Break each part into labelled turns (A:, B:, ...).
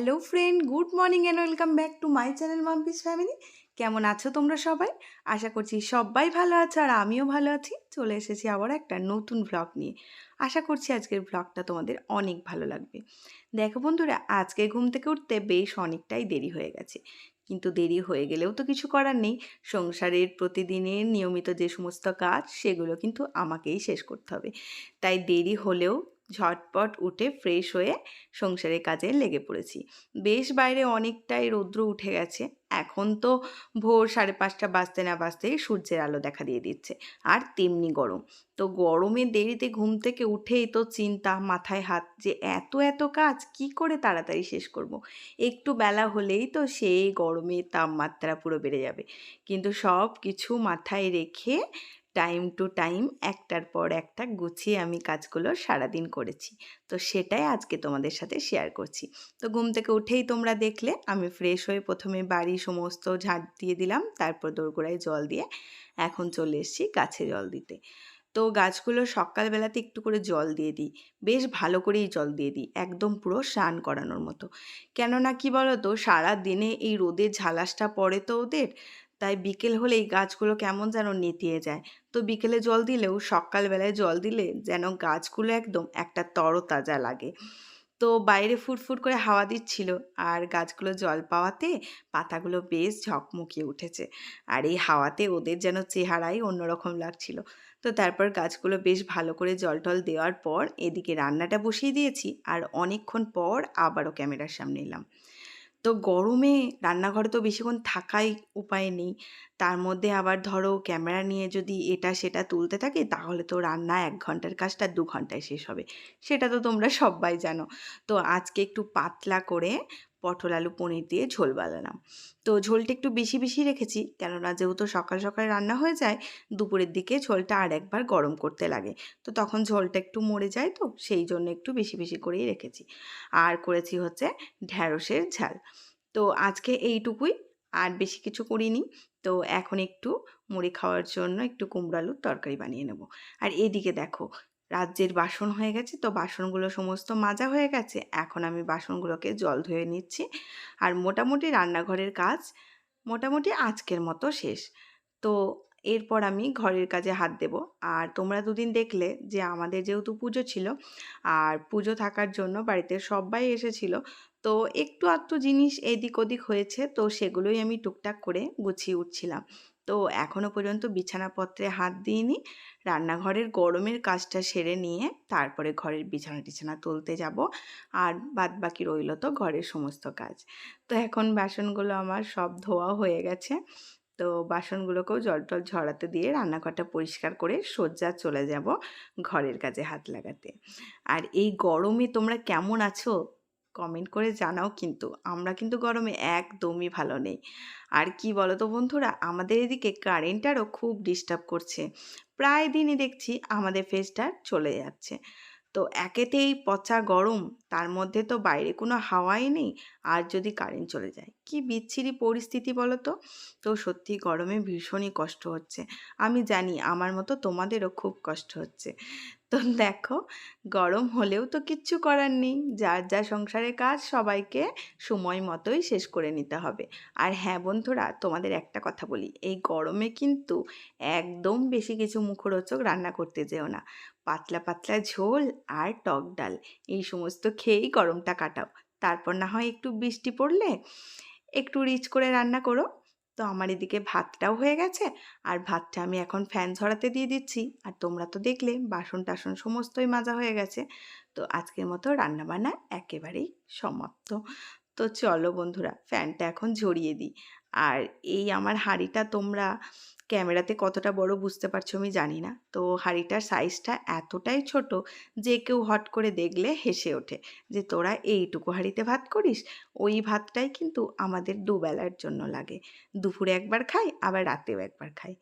A: Hello friend good morning and welcome back to my channel Mampi's family কেমন আছো তোমরা সবাই? আশা করছি সবাই ভালো আছো আর আমিও ভালো আছি। চলে এসেছি আবার একটা নতুন ব্লগ নিয়ে। আশা করছি আজকের ব্লগটা তোমাদের অনেক ভালো লাগবে। দেখো বন্ধুরা, আজকে ঘুম থেকে উঠতে বেশ অনেকটাই দেরি হয়ে গেছে। কিন্তু দেরি হয়ে গেলেও তো কিছু করার নেই। সংসারের প্রতিদিনের নিয়মিত যে সমস্ত কাজ, সেগুলো কিন্তু আমাকেই শেষ করতে হবে। তাই দেরি হলেও ঝটপট উঠে ফ্রেশ হয়ে সংসারের কাজে লেগে পড়েছি। বেশ বাইরে অনেকটাই রৌদ্র উঠে গেছে। এখন তো ভোর সাড়ে পাঁচটা বাজতে না বাজতেই সূর্যের আলো দেখা দিয়ে দিচ্ছে, আর তেমনি গরম। তো গরমে দেরিতে ঘুম থেকে উঠেই তো চিন্তা, মাথায় হাত যে এত এত কাজ, কি করে তাড়াতাড়ি শেষ করব। একটু বেলা হলেই তো সেই গরমে তাপমাত্রা পুরো বেড়ে যাবে। কিন্তু সব কিছু মাথায় রেখে টাইম টু টাইম একটার পর একটা গুছিয়ে আমি কাজগুলো সারাদিন করেছি। তো সেটাই আজকে তোমাদের সাথে শেয়ার করছি। তো ঘুম থেকে উঠেই তোমরা দেখলে, আমি ফ্রেশ হয়ে প্রথমে বাড়ি সমস্ত ঝাঁট দিয়ে দিলাম, তারপর দোরগোড়ায় জল দিয়ে এখন চলে এসেছি গাছে জল দিতে। তো গাছগুলো সকালবেলাতে একটু করে জল দিয়ে দিই, বেশ ভালো করেই জল দিয়ে দিই, একদম পুরো স্নান করানোর মতো। কেননা কি বলো তো সারা দিনে এই রোদের ঝালাসটা পড়ে তো ওদের তাই বিকেল হলেই গাছগুলো কেমন যেন নেতিয়ে যায়। তো বিকেলে জল দিলেও সকালবেলায় জল দিলে যেন গাছগুলো একদম একটা তরতাজা লাগে। তো বাইরে ফুটফুট করে হাওয়া দিচ্ছিল আর গাছগুলো জল পাওয়াতে পাতাগুলো বেশ ঝকমকিয়ে উঠেছে। আর এই হাওয়াতে ওদের যেন চেহারাই অন্যরকম লাগছিল। তো তারপর গাছগুলো বেশ ভালো করে জল টল দেওয়ার পর এদিকে রান্নাটা বসিয়ে দিয়েছি আর অনেকক্ষণ পর আবারও ক্যামেরার সামনে এলাম। তো গরমে রান্নাঘরে তো বেশিক্ষণ থাকাই উপায় নেই। তার মধ্যে আবার ধরো ক্যামেরা নিয়ে যদি এটা সেটা তুলতে থাকে, তাহলে তো রান্না এক ঘণ্টার কাজটা দু ঘন্টায় শেষ হবে। সেটা তো তোমরা সবাই জানো। তো আজকে একটু পাতলা করে পটল, আলু, পনির দিয়ে ঝোল বানালাম। তো ঝোলটা একটু বেশি বেশি রেখেছি, কেননা যেহেতু সকাল সকাল রান্না হয়ে যায়, দুপুরের দিকে ঝোলটা আর একবার গরম করতে লাগে। তো তখন ঝোলটা একটু মরে যায় তো, সেই জন্য একটু বেশি বেশি করেই রেখেছি। আর করেছি হচ্ছে ঢ্যাঁড়সের ঝাল। তো আজকে এইটুকুই, আর বেশি কিছু করিনি। তো এখন একটু মুড়ি খাওয়ার জন্য একটু কুমড়ো আলুর তরকারি বানিয়ে নেব। আর এদিকে দেখো রাজ্যের বাসন হয়ে গেছে, তো বাসনগুলো সমস্ত মাজা হয়ে গেছে। এখন আমি বাসনগুলোকে জল ধুয়ে নিচ্ছি। আর মোটামুটি রান্নাঘরের কাজ মোটামুটি আজকের মতো শেষ। তো এরপর আমি ঘরের কাজে হাত দেব। আর তোমরা দুদিন দেখলে যে আমাদের যেহেতু পুজো ছিল, আর পুজো থাকার জন্য বাড়িতে সবাই এসেছিল, তো একটু আধটু জিনিস এদিক ওদিক হয়েছে, তো সেগুলোই আমি টুকটাক করে গুছিয়ে উঠছিলাম। তো এখনও পর্যন্ত বিছানাপত্রে হাত দিইনি। রান্নাঘরের গরমের কাজটা সেরে নিয়ে তারপরে ঘরের বিছানা টিছানা তুলতে যাব। আর বাদ বাকি রইল তো ঘরের সমস্ত কাজ। তো এখন বাসনগুলো আমার সব ধোয়া হয়ে গেছে। তো বাসনগুলোকেও জল টল ঝরাতে দিয়ে রান্নাঘরটা পরিষ্কার করে সজ্জা চলে যাব ঘরের কাজে হাত লাগাতে। আর এই গরমে তোমরা কেমন আছো? কমেন্ট করে জানাও কিন্তু। আমরা কিন্তু গরমে একদমই ভালো নেই। আর কি বলো তো বন্ধুরা, আমাদের এদিকে কারেন্টটারও খুব ডিস্টার্ব করছে। প্রায় দিনই দেখছি আমাদের ফেসটা চলে যাচ্ছে। তো একেতেই পচা গরম তার মধ্যে তো বাইরে কোনো হাওয়াই নেই, আর যদি কারেন্ট চলে যায়। কি বিচ্ছিরি পরিস্থিতি বলো তো তো সত্যি গরমে ভীষণই কষ্ট হচ্ছে। আমি জানি আমার মতো তোমাদেরও খুব কষ্ট হচ্ছে। তো দেখো, গরম হলেও তো কিচ্ছু করার নেই। যার যা সংসারের কাজ, সবাইকে সময় মতোই শেষ করে নিতে হবে। আর হ্যাঁ বন্ধুরা, তোমাদের একটা কথা বলি। এই গরমে কিন্তু একদম বেশি কিছু মুখরোচক রান্না করতে যেও না। পাতলা পাতলা ঝোল আর টক ডাল, এই সমস্ত খেয়েই গরমটা কাটাও। তারপর না হয় একটু বৃষ্টি পড়লে একটু রিচ করে রান্না করো। তো আমার এদিকে ভাতটাও হয়ে গেছে, আর ভাতটা আমি এখন ফ্যান ঝরাতে দিয়ে দিচ্ছি। আর তোমরা তো দেখলে বাসন টাসন সমস্তই মাজা হয়ে গেছে। তো আজকের মতো রান্নাবান্না একেবারেই সমাপ্ত। তো চলো বন্ধুরা, ফ্যানটা এখন ঝরিয়ে দিই। আর এই আমার হাঁড়িটা তোমরা ক্যামেরাতে কতটা বড় বুঝতে পারছ আমি জানি না। তো হাঁড়িটার সাইজটা এতটাই ছোট যে কেউ হট করে দেখলে হেসে ওঠে যে তোরা এইটুকু হাঁড়িতে ভাত করিস, ওই ভাতটাই কিন্তু আমাদের দুবেলার জন্য লাগে। দুপুরে একবার খাই, আবার রাতেও একবার খাই।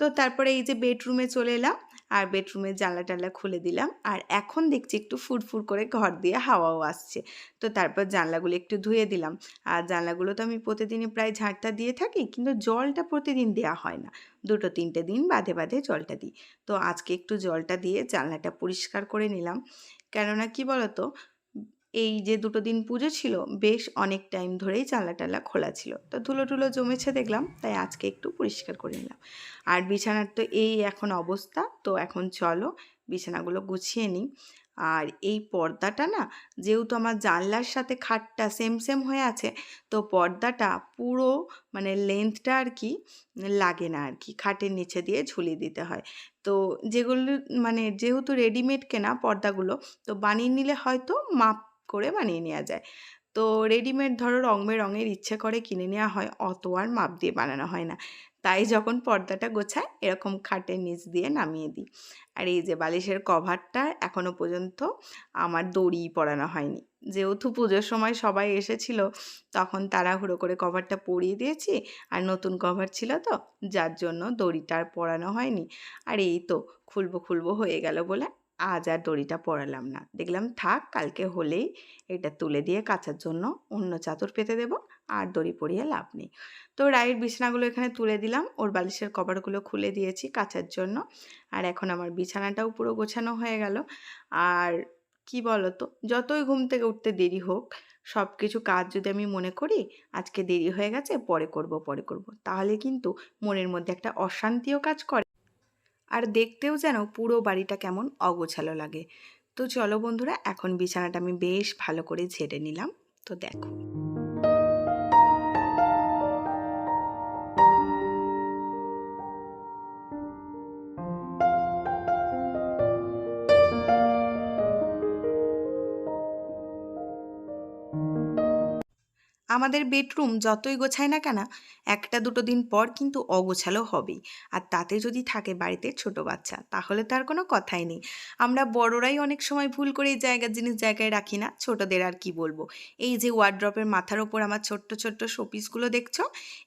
A: তো তারপরে এই যে বেডরুমে চলে এলাম আর বেডরুমের জানলা টানলা খুলে দিলাম। আর এখন দেখছি একটু ফুরফুর করে ঘর দিয়ে হাওয়াও আসছে। তো তারপর জানলাগুলো একটু ধুয়ে দিলাম। আর জানলাগুলো তো আমি প্রতিদিনই প্রায় ঝাঁটটা দিয়ে থাকি, কিন্তু জলটা প্রতিদিন দেওয়া হয় না। দুটো তিনটে দিন বাঁধে বাঁধে জলটা দিই। তো আজকে একটু জলটা দিয়ে জানলাটা পরিষ্কার করে নিলাম। কেননা কি বলতো এই যে দুটো দিন পুজো ছিল, বেশ অনেক টাইম ধরেই জানলা টালা খোলা ছিল। তো ধুলো টুলো জমেছে দেখলাম, তাই আজকে একটু পরিষ্কার করে নিলাম। আর বিছানার তো এই এখন অবস্থা, তো এখন চলো বিছানাগুলো গুছিয়ে নিই। আর এই পর্দাটা না, যেহেতু আমার জানলার সাথে খাটটা সেম সেম হয়ে আছে, তো পর্দাটা পুরো মানে লেন্থটা আর কি লাগে না আর কি, খাটের নিচে দিয়ে ঝুলিয়ে দিতে হয়। তো যেগুলো মানে যেহেতু রেডিমেড কেনা পর্দাগুলো, তো বানিয়ে নিলে হয়তো মাপ করে বানিয়ে নেওয়া যায়। তো রেডিমেড ধরো রং বেরঙের ইচ্ছে করে কিনে নেওয়া হয়, অত আর মাপ দিয়ে বানানো হয় না। তাই যখন পর্দাটা গোছায় এরকম খাটের নিচ দিয়ে নামিয়ে দিই। আর এই যে বালিশের কভারটা এখনও পর্যন্ত আমার দড়ি পরানো হয়নি। যেহেতু পুজোর সময় সবাই এসেছিল, তখন তাড়াহুড়ো করে কভারটা পরিয়ে দিয়েছি, আর নতুন কভার ছিল তো, যার জন্য দড়িটা আর পরানো হয়নি। আর এই তো, খুলবো খুলবো হয়ে গেল বলে আজ আর দড়িটা পরালাম না। দেখলাম, থাক, কালকে হলেই এটা তুলে দিয়ে কাচার জন্য অন্য চাদর পেতে দেব, আর দড়ি পরিয়ে লাভ নেই। তো রায়ের বিছানাগুলো এখানে তুলে দিলাম, ওর বালিশের কভারগুলো খুলে দিয়েছি কাচার জন্য, আর এখন আমার বিছানাটাও পুরো গোছানো হয়ে গেল। আর কি বলো তো যতই ঘুম থেকে উঠতে দেরি হোক সব কিছু কাজ যদি আমি মনে করি, আজকে দেরি হয়ে গেছে, পরে করব পরে করব, তাহলে কিন্তু মনের মধ্যে একটা অশান্তিও কাজ করে। আর দেখতেও যেন পুরো বাড়িটা কেমন অগোছালো লাগে। তো চলো বন্ধুরা, এখন বিছানাটা আমি বেশ ভালো করে ঝেড়ে নিলাম। তো দেখো। আমাদের বেডরুম যতই গোছায় না কেন, একটা দুটো দিন পর কিন্তু অগোছালো হবেই। আর তাতে যদি থাকে বাড়িতে ছোট বাচ্চা, তাহলে তার কোনো কথাই নেই। আমরা বড়রাই অনেক সময় ভুল করে এই জায়গার জিনিস জায়গায় রাখি না, ছোটদের আর কি বলব? এই যে ওয়ার্ড্রপের মাথার ওপর আমার ছোট্ট ছোট্ট শোপিসগুলো দেখছ,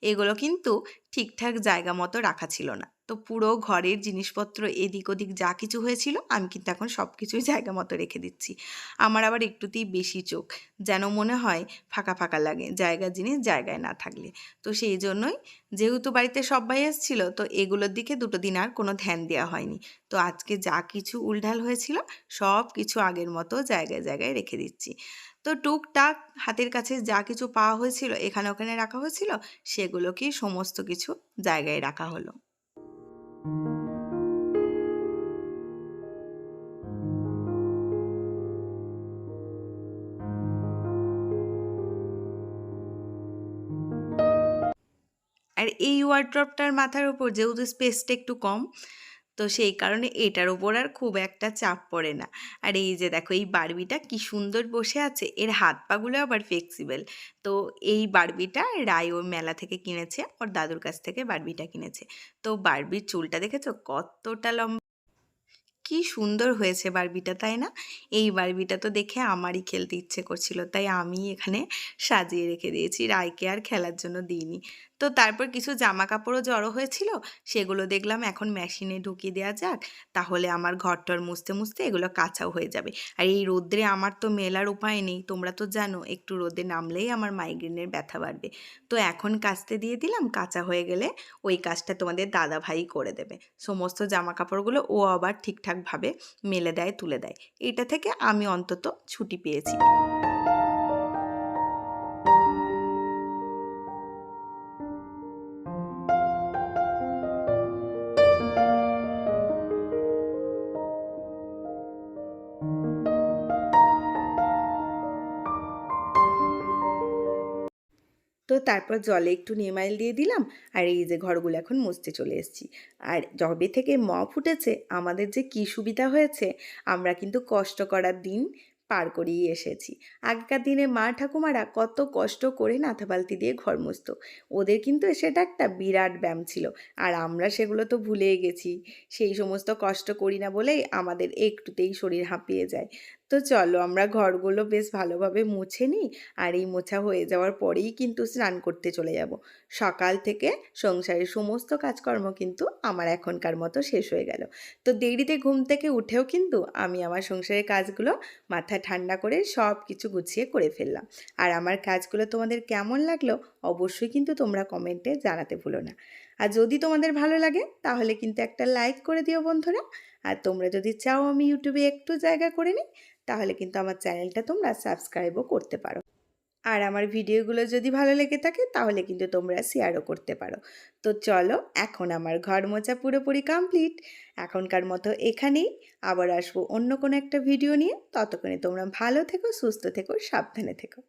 A: এগুলো কিন্তু ঠিকঠাক জায়গা মতো রাখা ছিল না। তো পুরো ঘরের জিনিসপত্র এদিক ওদিক যা কিছু হয়েছিল, আমি কিন্তু এখন সব কিছুই জায়গা মতো রেখে দিচ্ছি। আমার আবার একটুতেই বেশি চোখ, যেন মনে হয় ফাঁকা ফাঁকা লাগে জায়গার জিনিস জায়গায় না থাকলে। তো সেই জন্যই যেহেতু বাড়িতে সবাই এসেছিল তো এগুলোর দিকে দুটো দিন আর কোনো ধ্যান দেওয়া হয়নি। তো আজকে যা কিছু উলঢাল হয়েছিল সব কিছু আগের মতো জায়গায় জায়গায় রেখে দিচ্ছি। তো টুকটাক হাতের কাছে যা কিছু পাওয়া হয়েছিল, এখানে ওখানে রাখা হয়েছিল, সেগুলোকেই সমস্ত কিছু জায়গায় রাখা হলো। আর এই ওয়ার্ড্রপটার মাথার উপর যেহেতু স্পেসটা একটু কম। তো সেই কারণে এটার ওপর আর খুব একটা চাপ পড়ে না। আর এই যে দেখো, এই বারবিটা কি সুন্দর বসে আছে, এর হাত পাগুলো আবার ফ্লেক্সিবল তো এই বারবিটা রায় ওর মেলা থেকে কিনেছে, ওর দাদুর কাছ থেকে বারবিটা কিনেছে। তো বারবির চুলটা দেখেছ? কতটা লম্বা। কি সুন্দর হয়েছে বারবিটা, তাই না? এই বারবিটা তো দেখে আমারই খেলতে ইচ্ছে করছিল, তাই আমি এখানে সাজিয়ে রেখে দিয়েছি। রায়কে আর খেলার জন্য দিইনি। তো তারপর কিছু জামা কাপড়ও জড়ো হয়েছিল, সেগুলো দেখলাম এখন মেশিনে ঢুকিয়ে দেওয়া যাক, তাহলে আমার ঘরটর মুছতে মুছতে এগুলো কাঁচাও হয়ে যাবে। আর এই রোদ্রে আমার তো মেলার উপায় নেই, তোমরা তো জানো, একটু রোদে নামলেই আমার মাইগ্রেনের ব্যথা বাড়বে। তো এখন কাচতে দিয়ে দিলাম, কাঁচা হয়ে গেলে ওই কাজটা তোমাদের দাদা ভাই করে দেবে। সমস্ত জামা কাপড়গুলো ও আবার ঠিকঠাকভাবে মেলে দেয়, তুলে দেয়। এটা থেকে আমি অন্তত ছুটি পেয়েছি। তো তারপর জলে একটু নেমাইল দিয়ে দিলাম। আর এই যে ঘরগুলো এখন মুছতে চলে এসেছি। আর যবে থেকে ম ফুটেছে আমাদের যে কী সুবিধা হয়েছে, আমরা কিন্তু কষ্ট করার দিন পার করিয়ে এসেছি। আগেকার দিনে মা ঠাকুমারা কত কষ্ট করে নাথা বালতি দিয়ে ঘর মুছতো। ওদের কিন্তু সেটা একটা বিরাট ব্যায়াম ছিল। আর আমরা সেগুলো তো ভুলেই গেছি। সেই সমস্ত কষ্ট করি না বলেই আমাদের একটুতেই শরীর হাঁপিয়ে যায়। তো চলো আমরা ঘরগুলো বেশ ভালোভাবে মুছে নিই। আর এই মোছা হয়ে যাওয়ার পরেই কিন্তু স্নান করতে চলে যাব। সকাল থেকে সংসারের সমস্ত কাজকর্ম কিন্তু আমার এখনকার মতো শেষ হয়ে গেল। তো দেরিতে ঘুম থেকে উঠেও কিন্তু আমি আমার সংসারের কাজগুলো মাথা ঠান্ডা করে সব কিছু গুছিয়ে করে ফেললাম। আর আমার কাজগুলো তোমাদের কেমন লাগল অবশ্যই কিন্তু তোমরা কমেন্টে জানাতে ভুলো না। আর যদি তোমাদের ভালো লাগে, তাহলে কিন্তু একটা লাইক করে দিও বন্ধুরা। আর তোমরা যদি চাও আমি ইউটিউবে একটু জায়গা করে নিই, তাহলে কিন্তু আমার চ্যানেলটা তোমরা সাবস্ক্রাইবও করতে পারো। আর আমার ভিডিওগুলো যদি ভালো লেগে থাকে, তাহলে কিন্তু তোমরা শেয়ারও করতে পারো। তো চলো, এখন আমার ঘর মোছা পুরোপুরি কমপ্লিট এখনকার মতো এখানেই। আবার আসব অন্য কোনো একটা ভিডিও নিয়ে। ততক্ষণে তোমরা ভালো থেকো, সুস্থ থেকো, সাবধানে থেকো।